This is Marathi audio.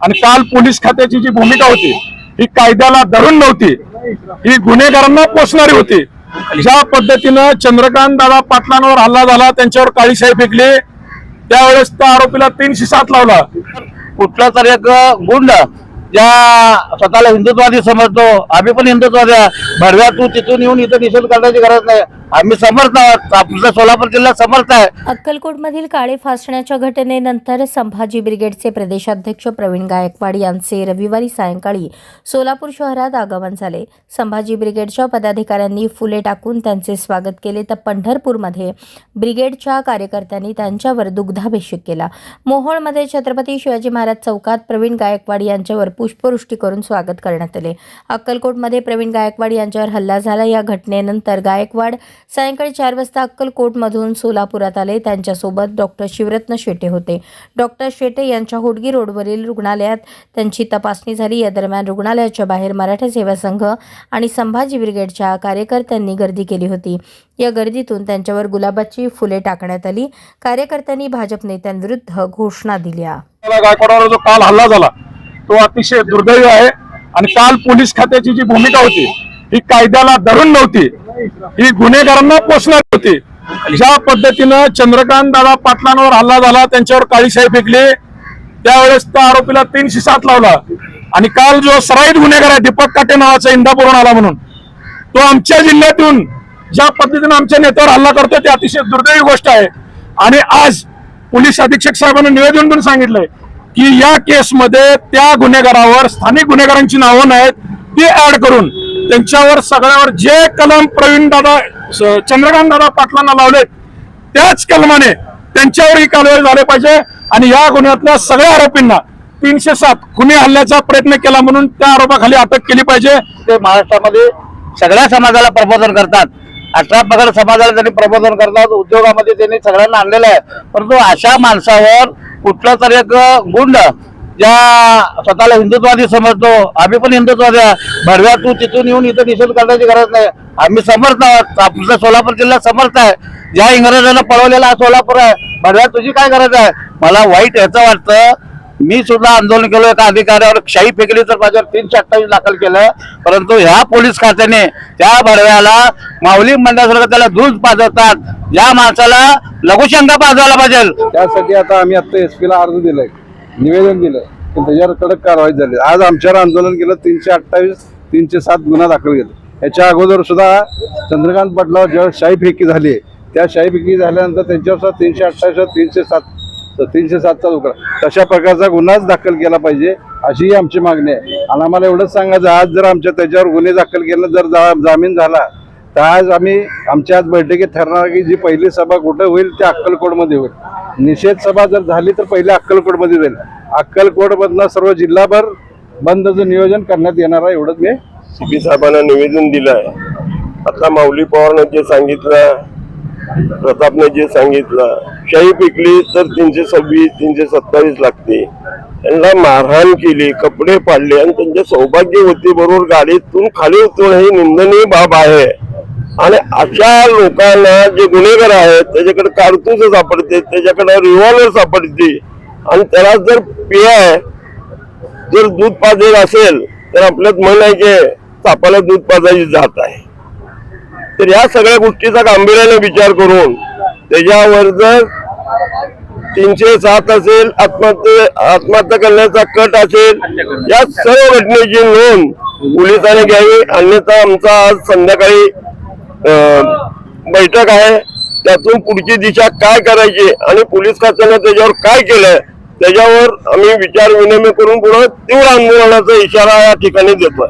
आणि काल पोलीस खात्याची जी भूमिका होती ही कायद्याला धरून नव्हती. ही गुन्हेगारांना पोचणारी होती. ज्या पद्धतीनं चंद्रकांत दादा पाटलांवर हल्ला झाला त्यांच्यावर काळीशाही फेकली त्यावेळेस त्या आरोपीला तीनशे सात लावला. कुठला तरी एक गुंड ज्या स्वतःला हिंदुत्ववादी समजतो. आम्ही पण हिंदुत्ववादी भरव्या तू तिथून येऊन इथं निषेध करण्याची गरज नाही. आम्ही समर्थ आहोत. आपला सोलापूर जिल्हा समर्थ आहे. अक्कलकोटमधील काळे फासण्याच्या घटनेनंतर संभाजी ब्रिगेडचे प्रदेशाध्यक्ष प्रवीण गायकवाड यांचे रविवारी सायंकाळी सोलापूर शहरात आगमन झाले. संभाजी ब्रिगेडच्या पदाधिकाऱ्यांनी फुले टाकून त्यांचे स्वागत केले तर पंढरपूरमध्ये ब्रिगेडच्या कार्यकर्त्यांनी त्यांच्यावर दुग्धाभिषेक केला. मोहोळमध्ये छत्रपती शिवाजी महाराज चौकात प्रवीण गायकवाड यांच्यावर पुष्पवृष्टी करून स्वागत करण्यात आले. अक्कलकोटमध्ये प्रवीण गायकवाड यांच्यावर हल्ला झाला. या घटनेनंतर गायकवाड सायंकाळी चार वाजता अक्कलकोटमधून सोलापुरात आले. त्यांच्यासोबत डॉक्टर शिवरत्न शेटे होते. डॉक्टर शेटे यांच्या होडगी रोडवरील रुग्णालयात त्यांची तपासणी झाली. या दरम्यान रुग्णालयाच्या बाहेर मराठा सेवा संघ आणि संभाजी ब्रिगेडच्या कार्यकर्त्यांनी गर्दी केली होती. या गर्दीतून त्यांच्यावर गुलाबाची फुले टाकण्यात आली. कार्यकर्त्यांनी भाजप नेत्यांविरुद्ध घोषणा दिल्या. गायकवाडावर जो काल हल्ला झाला तो अतिशय दुर्दैवी आहे. आणि काल पोलीस खात्याची जी भूमिका होती ही कायद्याला धरून नव्हती. ही गुन्हेगारांना पोचणार होती. ज्या पद्धतीनं चंद्रकांत दादा पाटलांवर हल्ला झाला त्यांच्यावर काळीशाही फेकली त्यावेळेस त्या आरोपीला तीनशे सात लावला. आणि काल जो सराईत गुन्हेगार आहे दीपक काटे नावाचा इंदापूरून आला म्हणून तो आमच्या जिल्ह्यातून ज्या पद्धतीने आमच्या नेत्यावर हल्ला करतो ते अतिशय दुर्दैवी गोष्ट आहे. आणि आज पोलीस अधीक्षक साहेबांना निवेदन देऊन सांगितलंय की या केसमध्ये त्या गुन्हेगारावर स्थानिक गुन्हेगारांची नावं नाहीत ती ऍड करून त्यांच्यावर सगळ्यावर जे कलम प्रवीण दादा चंद्रकांत दादा पाटलांना लावलेत त्याच कलमाने त्यांच्यावर ही कारवाई झाली पाहिजे. आणि या गुन्ह्यातल्या सगळ्या आरोपींना तीनशे सात खुनी हल्ल्याचा प्रयत्न केला म्हणून त्या आरोपाखाली अटक केली पाहिजे. ते महाराष्ट्रामध्ये सगळ्या समाजाला प्रबोधन करतात. अठरा पगड समाजाला त्यांनी प्रबोधन करतात. उद्योगामध्ये त्यांनी सगळ्यांना आणलेलं आहे. परंतु अशा माणसावर कुठला तरी एक गुंड ज्या स्वतःला हिंदुत्ववादी समजतो आम्ही पण हिंदुत्ववादी आहे. तू तिथून येऊन इथं निषेध करण्याची गरज नाही. आम्ही समर्थ आहोत आपला सोलापूर जिल्हा समर्थ आहे. ज्या इंग्रजांना पळवलेला हा सोलापूर आहे. भरव्या तुझी काय गरज आहे? मला वाईट याचं वाटतं. मी सुद्धा आंदोलन केलं एका अधिकाऱ्यावर. शाही फेकली तर माझ्यावर तीनशे अठ्ठावीस दाखल केलं. परंतु ह्या पोलीस खात्याने त्या भरव्याला माऊली मंडळासारखं त्याला दूध पाजवतात. या माणसाला लघुशंका पाजवायला पाहिजे. त्यासाठी आता आम्ही आता एस ला अर्ज दिलाय. निवेदन दिलं. तर त्याच्यावर कडक कारवाई झाली. आज आमच्यावर आंदोलन केलं तीनशे अठ्ठावीस तीनशे सात गुन्हा दाखल केला. याच्या अगोदर सुद्धा चंद्रकांत पाटलावर जेव्हा शाही फेकी झाली त्या शाही फेकी झाल्यानंतर त्यांच्यावर सुद्धा तीनशे अठ्ठावीस तीनशे सात तीनशे सातचा तुकडा तशा प्रकारचा गुन्हाच दाखल केला पाहिजे अशीही आमची मागणी आहे. आणि आम्हाला एवढंच सांगायचं आज जर आमच्या त्याच्यावर गुन्हे दाखल केलं जर जा- जामीन झाला तर आज आम्ही आमच्या आज बैठकीत ठरणार की जी पहिली सभा कुठं होईल ती अक्कलकोटमध्ये होईल. निषेध सभा जर झाली तर पहिले अक्कलकोटमध्ये जाईल अक्कलकोटमधनं सर्व जिल्हाभर बंदचं नियोजन करण्यात येणार आहे एवढंच मी सीपी साहेबांना निवेदन दिलंय. आता माऊली पवारनं जे सांगितलं प्रतापने जे सांगितलं शाही पिकली तर तीनशे सव्वीस तीनशे सत्तावीस लागते. त्यांना मारहाण केली कपडे पाडले आणि त्यांचे सौभाग्यवती बरोबर गाडीतून खाली उतरणं ही निंदनीय बाब आहे. आणि अशा लोकांना जे गुन्हेगार आहेत त्याच्याकडे कारतूस सापडते त्याच्याकडे रिव्हॉल्वर सापडते. आणि त्याला जर पियाय जर दूध पाजेल असेल तर आपल्यात म्हणायचे आहे की सापाला दूध पाजायची जात आहे. तर या सगळ्या गोष्टीचा गांभीर्याने विचार करून त्याच्यावर जर तीनशे सात असेल आत्महत्या आत्महत्या करण्याचा कट असेल या सर्व घटनेची नोंद पोलिसांनी घ्यावी. अन्यथा आमचा आज संध्याकाळी बैठक आहे. त्यातून पुढची दिशा काय करायची आणि पोलीस खात्यानं त्याच्यावर काय केलंय त्याच्यावर आम्ही विचार विनिमय करून पुढे तीव्र आंदोलनाचा इशारा या ठिकाणी देतोय.